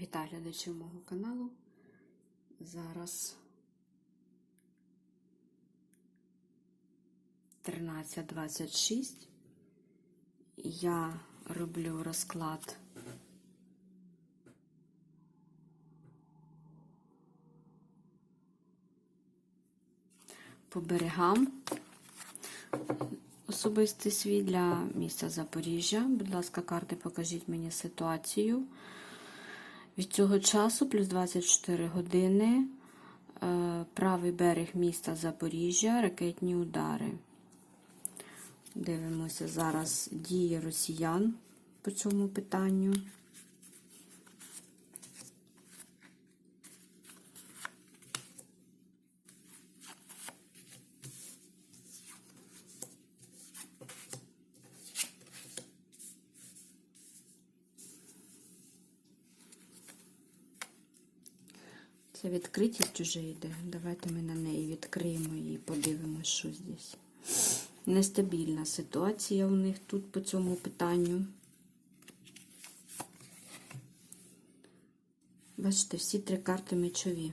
Вітаю глядачів мого каналу. Зараз 13.26. Я роблю розклад по берегам. Особистий свій для міста Запоріжжя. Будь ласка, карти, покажіть мені ситуацію. Від цього часу плюс 24 години. е, Правий берег міста Запоріжжя, ракетні удари. Дивимося зараз дії росіян по цьому питанню. Це відкритість уже йде. Давайте ми на неї відкриємо і подивимося, що здесь. Нестабільна ситуація у них тут по цьому питанню. Бачите, всі три карти мечові.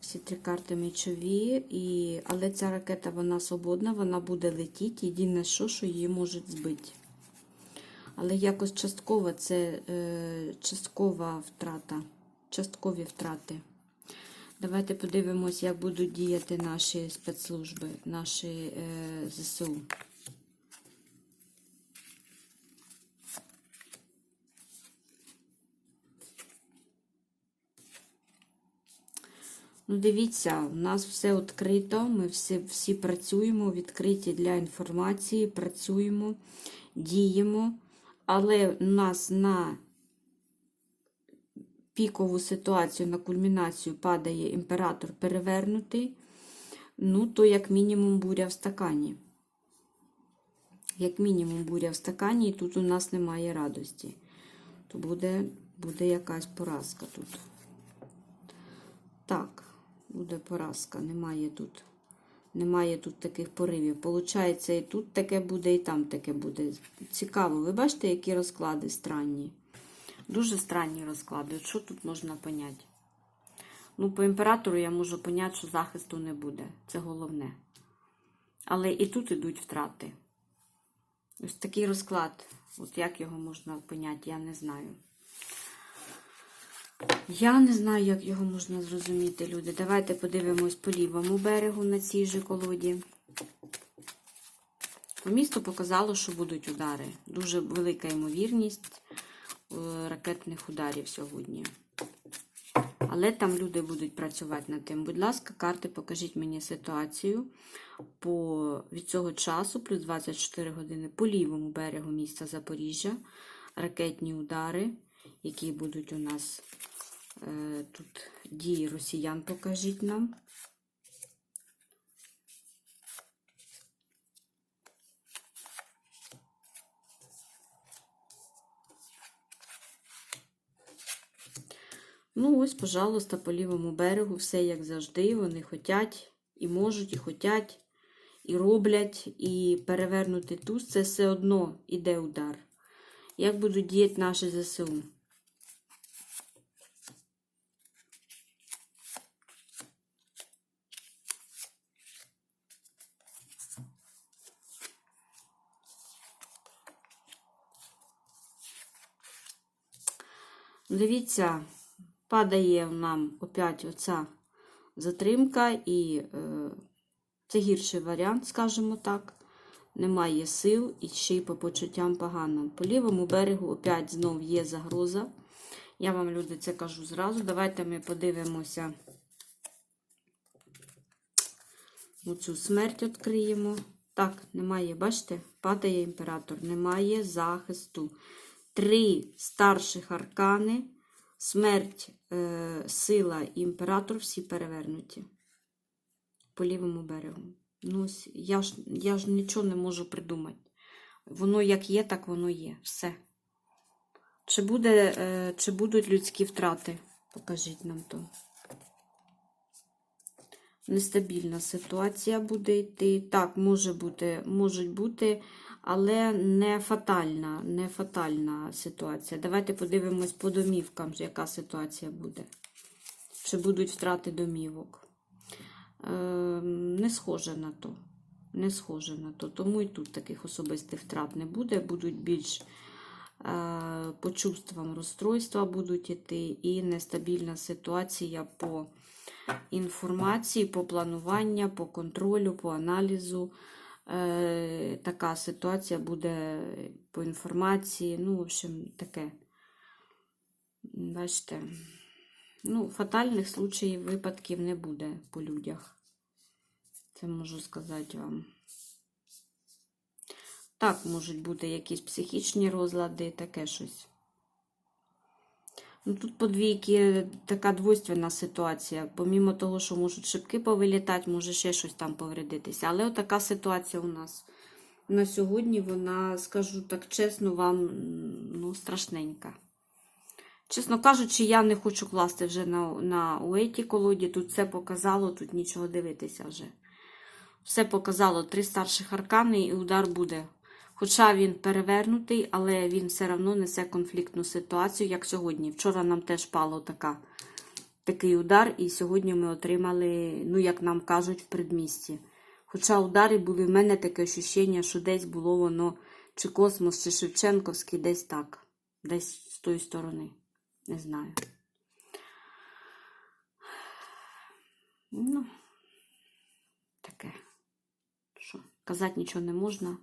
Всі три карти мечові, і... але ця ракета вона свободна, вона буде летіти. Єдине, що, що її можуть збити. Але якось частково це е, часткова втрата часткові втрати. Давайте подивимось, як будуть діяти наші спецслужби, наші е, ЗСУ. Ну, дивіться, у нас все відкрито, ми всі, всі працюємо, відкриті для інформації, працюємо, діємо, але у нас на пікову ситуацію на кульмінацію падає імператор перевернутий, ну, то як мінімум буря в стакані. Як мінімум буря в стакані, і тут у нас немає радості. То буде, буде якась поразка тут. Так, буде поразка. Немає тут. Немає тут таких поривів. Получається, і тут таке буде, і там таке буде. Цікаво. Ви бачите, які розклади странні? Дуже странні розклади. Що тут можна поняти? Ну, по імператору я можу поняти, що захисту не буде. Це головне. Але і тут ідуть втрати. Ось такий розклад. От як його можна поняти, я не знаю. Я не знаю, як його можна зрозуміти, люди. Давайте подивимось по лівому берегу на цій же колоді. По місту показало, що будуть удари. Дуже велика ймовірність ракетних ударів сьогодні. Але там люди будуть працювати над тим. Будь ласка, карти, покажіть мені ситуацію по, від цього часу, плюс 24 години по лівому берегу міста Запоріжжя. Ракетні удари, які будуть у нас е, тут дії росіян, покажіть нам. Ну, ось, пожалуйста, по лівому берегу все як завжди. Вони хотять і можуть, і хотять, і роблять, і перевернути туз, це все одно іде удар. Як будуть діяти наші ЗСУ? Дивіться, падає нам опять оця затримка, і е, це гірший варіант, скажімо так. Немає сил і ще й по почуттям погано. По лівому берегу опять знов є загроза. Я вам, люди, це кажу зразу. Давайте ми подивимося. Оцю смерть відкриємо. Так, немає, бачите, падає імператор, немає захисту. Три старших аркани, смерть, е, сила і імператор всі перевернуті по лівому берегу. Ну, я ж, я ж нічого не можу придумати. Воно як є, так воно є. Все. Чи, буде, е, чи будуть людські втрати? Покажіть нам то. Нестабільна ситуація буде йти. Так, може бути, можуть бути, але не фатальна, не фатальна ситуація. Давайте подивимось по домівкам, яка ситуація буде. Чи будуть втрати домівок. Е, не схоже на то. Не схоже на то. Тому і тут таких особистих втрат не буде. Будуть більш е, по чувствам розстройства будуть іти, і нестабільна ситуація по інформації, по плануванню, по контролю, по аналізу. Е, така ситуація буде по інформації. Ну, в общем, таке. Бачите, ну, фатальних случаїв, випадків не буде по людях. Це можу сказати вам. Так, можуть бути якісь психічні розлади, таке щось. Ну, тут по двійки така двойственна ситуація. Помімо того, що можуть шибки повилітати, може ще щось там повредитися. Але отака ситуація у нас на сьогодні, вона, скажу так чесно, вам ну, страшненька. Чесно кажучи, я не хочу класти вже на, на уеті колоді. Тут все показало, тут нічого дивитися вже. Все показало три старших аркани, і удар буде. Хоча він перевернутий, але він все одно несе конфліктну ситуацію, як сьогодні. Вчора нам теж пало така, такий удар, і сьогодні ми отримали, ну, як нам кажуть, в предмісті. Хоча удари були в мене таке ощущення, що десь було воно чи космос, чи Шевченковський, десь так, десь з тої сторони. Не знаю. Ну, таке. Що, казати нічого не можна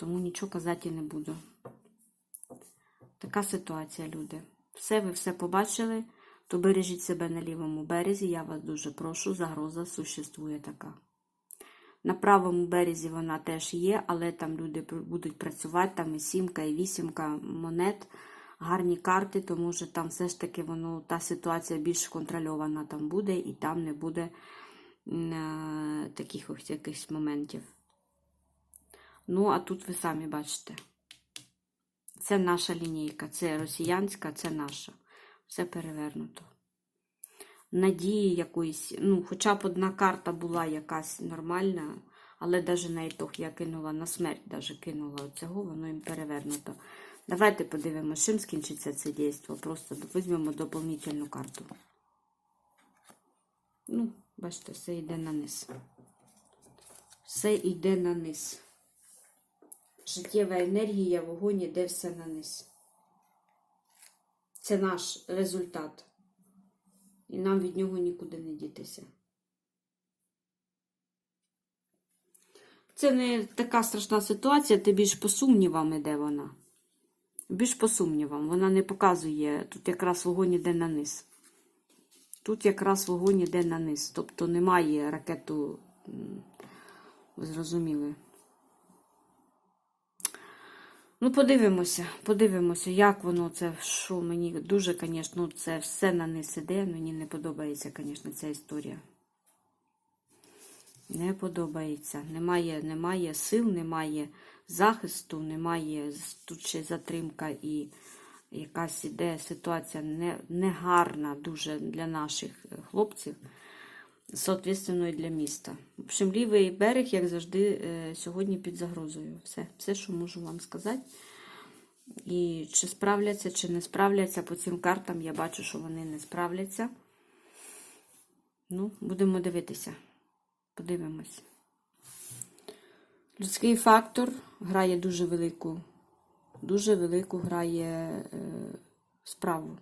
тому нічого казати не буду. Така ситуація, люди. Все, ви все побачили, то бережіть себе на лівому березі. Я вас дуже прошу, загроза существує така. На правому березі вона теж є, але там люди будуть працювати, там і сімка, і вісімка монет, гарні карти, тому що там все ж таки воно, та ситуація більш контрольована там буде, і там не буде е, таких ось якихось моментів. Ну, а тут ви самі бачите. Це наша лінійка, це росіянська, це наша. Все перевернуто. Надії якоїсь, ну, хоча б одна карта була якась нормальна, але навіть на ітог я кинула на смерть, даже кинула цього, воно їм перевернуто. Давайте подивимося, чим скінчиться це дійство. Просто візьмемо доповнительну карту. Ну, бачите, все йде на низ. Все йде на низ. Життєва енергія, вогонь іде все на низ. Це наш результат. І нам від нього нікуди не дітися. Це не така страшна ситуація, ти більш по сумнівам іде вона. Більш по сумнівам. Вона не показує, тут якраз вогонь іде на низ. Тут якраз вогонь іде на низ. Тобто немає ракету, ви зрозуміли. Ну, подивимося, подивимося, як воно це, що мені дуже, звісно, це все на низ іде. Мені не подобається, звісно, ця історія. Не подобається. Немає немає сил, немає захисту, немає тут ще затримка і якась іде ситуація негарна не дуже для наших хлопців соответственно, і для міста. В общем, лівий берег, як завжди, е, сьогодні під загрозою. Все, все, що можу вам сказати. І чи справляться, чи не справляться по цим картам, я бачу, що вони не справляться. Ну, будемо дивитися. Подивимось. Людський фактор грає дуже велику, дуже велику грає е, справу.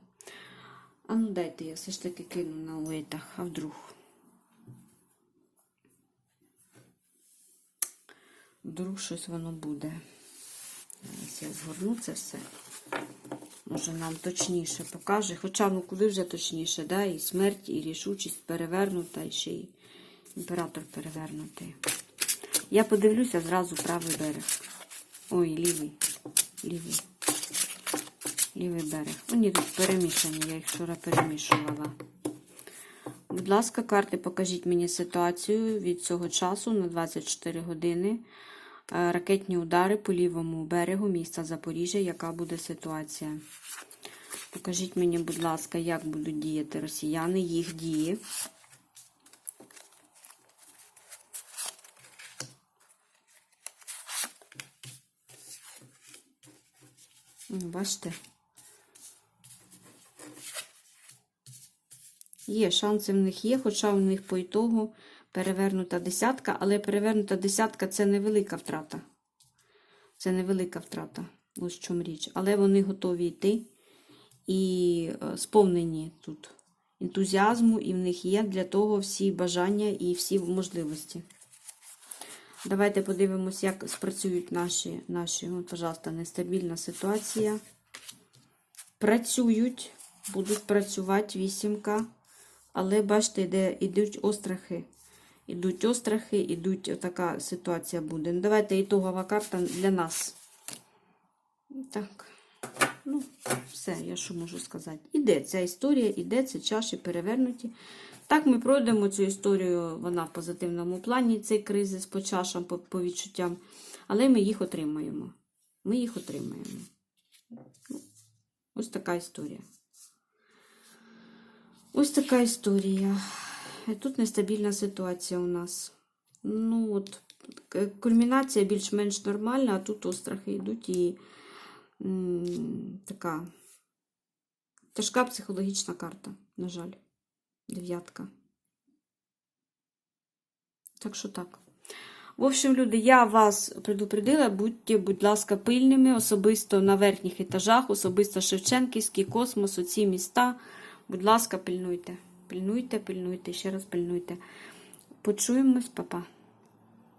А ну дайте я все ж таки кину на уейтах, а вдруг. Вдруг щось воно буде. Зараз я згорну це все. Може, нам точніше покаже. Хоча, ну куди вже точніше, да? і смерть, і рішучість перевернута, і ще й імператор перевернутий. Я подивлюся зразу правий берег. Ой, лівий. Лівий. Лівий берег. Вони тут перемішані, я їх вчора перемішувала. Будь ласка, карти, покажіть мені ситуацію від цього часу на 24 години. Е, ракетні удари по лівому берегу міста Запоріжжя. Яка буде ситуація? Покажіть мені, будь ласка, як будуть діяти росіяни, їх дії. Бачите? Є, шанси в них є, хоча в них по ітогу перевернута десятка, але перевернута десятка це невелика втрата. Це невелика втрата. Ось в чому річ. Але вони готові йти і е, сповнені тут ентузіазму, і в них є для того всі бажання і всі можливості. Давайте подивимось, як спрацюють наші, наші от, пожалуйста, нестабільна ситуація. Працюють, будуть працювати вісімка, але бачите, йде, йдуть острахи. Ідуть острахи, ідуть така ситуація буде. Ну, давайте ітогова карта для нас. Так. Ну, все, я що можу сказати. Іде ця історія, іде ці чаші перевернуті. Так, ми пройдемо цю історію, вона в позитивному плані, цей кризис по чашам, по, по відчуттям, але ми їх отримаємо. Ми їх отримаємо. Ось така історія. Ось така історія. Тут нестабільна ситуація у нас. Ну, от, кульмінація більш-менш нормальна, а тут острахи йдуть і м, така тяжка психологічна карта, на жаль. Дев'ятка. Так що так. В общем, люди, я вас предупредила, будьте, будь ласка, пильними, особисто на верхніх етажах, особисто Шевченківський, космос, оці міста. Будь ласка, пильнуйте. Пильнуйте, пильнуйте, ще раз пильнуйте. Почуємось, папа.